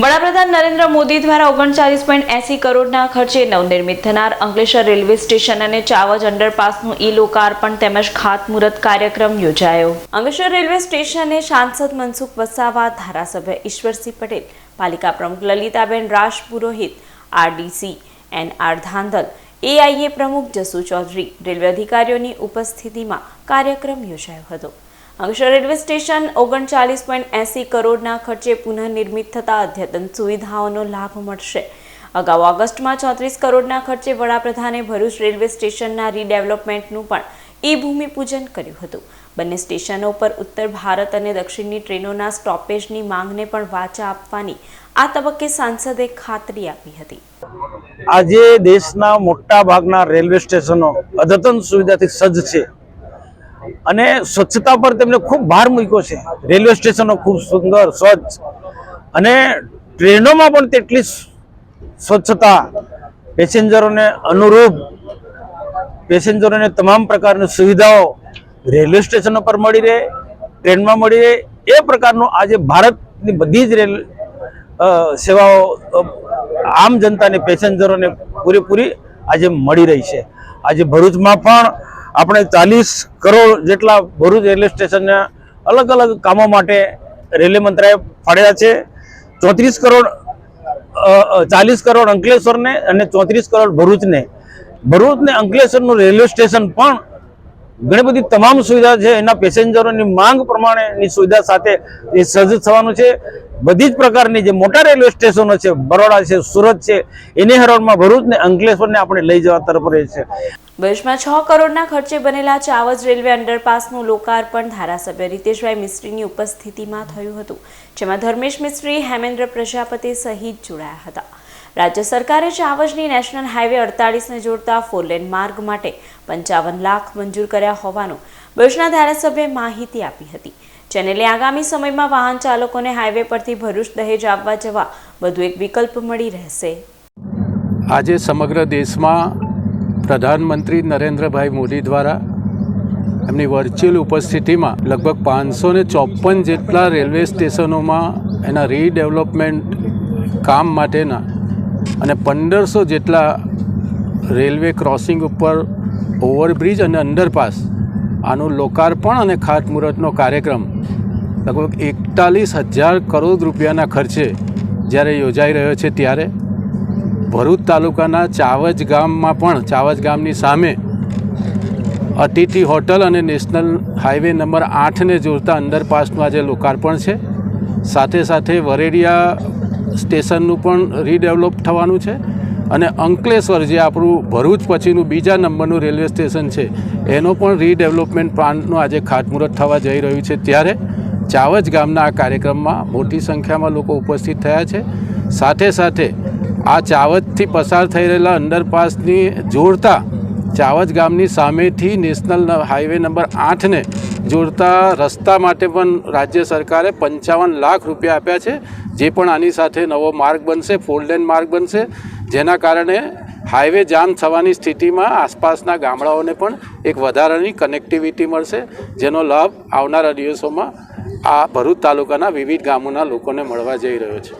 વડાપ્રધાન નરેન્દ્ર મોદી દ્વારા ઓગણચાલીસ પોઈન્ટ એસી કરોડના ખર્ચે નવનિર્મિત થનાર અંકલેશ્વર રેલવે સ્ટેશન અને ચાવજ અંડરપાસનું ઈ લોકાર્પણ તેમજ ખાતમુહૂર્ત કાર્યક્રમ યોજાયો. અંકલેશ્વર રેલવે સ્ટેશને સાંસદ મનસુખ વસાવા, ધારાસભ્ય ઈશ્વરસિંહ પટેલ, પાલિકા પ્રમુખ Lalitaben Raj Purohit, RDC N R Dhandhal, AIA પ્રમુખ જસુ ચૌધરી, રેલવે અધિકારીઓની ઉપસ્થિતિમાં કાર્યક્રમ યોજાયો હતો. અંકલેશ્વર રેલવે સ્ટેશન ઓગણચાલીસ પોઈન્ટ એંસી કરોડના ખર્ચે પુનઃનિર્મિત થતા અદ્યતન સુવિધાઓનો લાભ મળશે. અગાઉ ઓગસ્ટમાં ચોત્રીસ કરોડના ખર્ચે વડાપ્રધાને ભરૂચ રેલવે સ્ટેશનના રીડેવલપમેન્ટનું પણ ઈ ભૂમિપૂજન કર્યું હતું. બંને સ્ટેશનો પર ઉત્તર ભારત અને દક્ષિણની ટ્રેનોના સ્ટોપેજની માંગને પણ વાચા આપવાની આ તબક્કે સાંસદે ખાતરી આપી હતી. આજે દેશના મોટા ભાગના રેલવે સ્ટેશનો અદ્યતન સુવિધાથી સજ્જ છે. અને સ્વચ્છતા પર તેમણે ખૂબ ભાર મૂક્યો છે. રેલવે સ્ટેશનો ખૂબ સુંદર, સ્વચ્છ અને ટ્રેનોમાં પણ તેટલી સ્વચ્છતા પેસેન્જરોને અનુરૂપ, પેસેન્જરોને તમામ પ્રકારની સુવિધાઓ રેલવે સ્ટેશનો પર મળી રહે, ટ્રેનમાં મળી રહે. એ પ્રકારનું આજે ભારતની બધી જ રેલ સેવાઓ આમ જનતાને, પેસેન્જરોને પૂરેપૂરી આજે મળી રહી છે. આજે ભરૂચમાં પણ આપણે ચાલીસ કરોડ જેટલા ભરૂચ રેલવે સ્ટેશનના અલગ અલગ કામો માટે રેલવે મંત્રાલય ફાળ્યા છે. ચોત્રીસ કરોડ ચાલીસ કરોડ અંકલેશ્વરને અને ચોત્રીસ કરોડ ભરૂચને. ભરૂચને અંકલેશ્વરનું રેલવે સ્ટેશન પણ ઘણી બધી તમામ સુવિધા છે. એના પેસેન્જરોની માંગ પ્રમાણેની સુવિધા સાથે એ સજ્જ થવાનું છે. બધી જ પ્રકારની જે મોટા રેલવે સ્ટેશનો છે, બરોડા છે, સુરત છે, એની હરોળમાં ભરૂચ ને અંકલેશ્વરને આપણે લઈ જવા તરફ છે. ભરૂચમાં છ કરોડના ખર્ચે બનેલા ચાવજ રેલવે અંડરપાસનું લોકાર્પણ ધારાસભ્ય રીતેશભાઈ મિસ્ત્રીની ઉપસ્થિતિમાં થયું હતું, જેમાં ધર્મેશ મિસ્ત્રી, હેમેન્દ્ર પ્રજાપતિ સહિત જોડાયા હતા. રાજ્ય સરકારે ચાવજની નેશનલ હાઈવે અડતાળીસને જોડતા ફોરલેન માર્ગ માટે પંચાવન લાખ મંજૂર કર્યા હોવાનું ભરૂચના ધારાસભ્યે માહિતી આપી હતી. જેને લઈ આગામી સમયમાં વાહન ચાલકોને હાઈવે પરથી ભરૂચ દહેજ આવવા જવા વધુ એક વિકલ્પ મળી રહેશે. આજે સમગ્ર દેશમાં પ્રધાનમંત્રી નરેન્દ્રભાઈ મોદી દ્વારા એમની વર્ચ્યુઅલ ઉપસ્થિતિમાં લગભગ પાંચસો ને ચોપન જેટલા રેલવે સ્ટેશનોમાં એના રીડેવલપમેન્ટ કામ માટેના અને પંદરસો જેટલા રેલવે ક્રોસિંગ ઉપર ઓવરબ્રિજ અને અંડરપાસ આનું લોકાર્પણ અને ખાતમુહૂર્તનો કાર્યક્રમ લગભગ એકતાલીસ હજાર કરોડ રૂપિયાના ખર્ચે જ્યારે યોજાઈ રહ્યો છે ત્યારે ભરૂચ તાલુકાના ચાવજ ગામમાં પણ, ચાવજ ગામની સામે અતિથિ હોટલ અને નેશનલ હાઈવે નંબર આઠને જોડતા અંડરપાસનું આજે લોકાર્પણ છે. સાથે સાથે વરેડિયા સ્ટેશનનું પણ રીડેવલપ થવાનું છે. અને અંકલેશ્વર જે આપણું ભરૂચ પછીનું બીજા નંબરનું રેલવે સ્ટેશન છે, એનો પણ રીડેવલપમેન્ટ પ્લાનનું આજે ખાતમુહૂર્ત થવા જઈ રહ્યું છે. ત્યારે ચાવજ ગામના આ કાર્યક્રમમાં મોટી સંખ્યામાં લોકો ઉપસ્થિત થયા છે. સાથે સાથે આ ચાવજથી પસાર થઈ રહેલા અંડરપાસની જોડતા ચાવજ ગામની સામેથી નેશનલ હાઈવે નંબર આઠને જોડતા રસ્તા માટે પણ રાજ્ય સરકારે પંચાવન લાખ રૂપિયા આપ્યા છે. જે પણ આની સાથે નવો માર્ગ બનશે ફોર લેન માર્ગ બનશે. જેના કારણે હાઈવે જામ થવાની સ્થિતિમાં આસપાસના ગામડાઓને પણ એક વધારાની કનેક્ટિવિટી મળશે, જેનો લાભ આવનારા દિવસોમાં આ ભરૂચ તાલુકાના વિવિધ ગામોના લોકોને મળવા જઈ રહ્યો છે.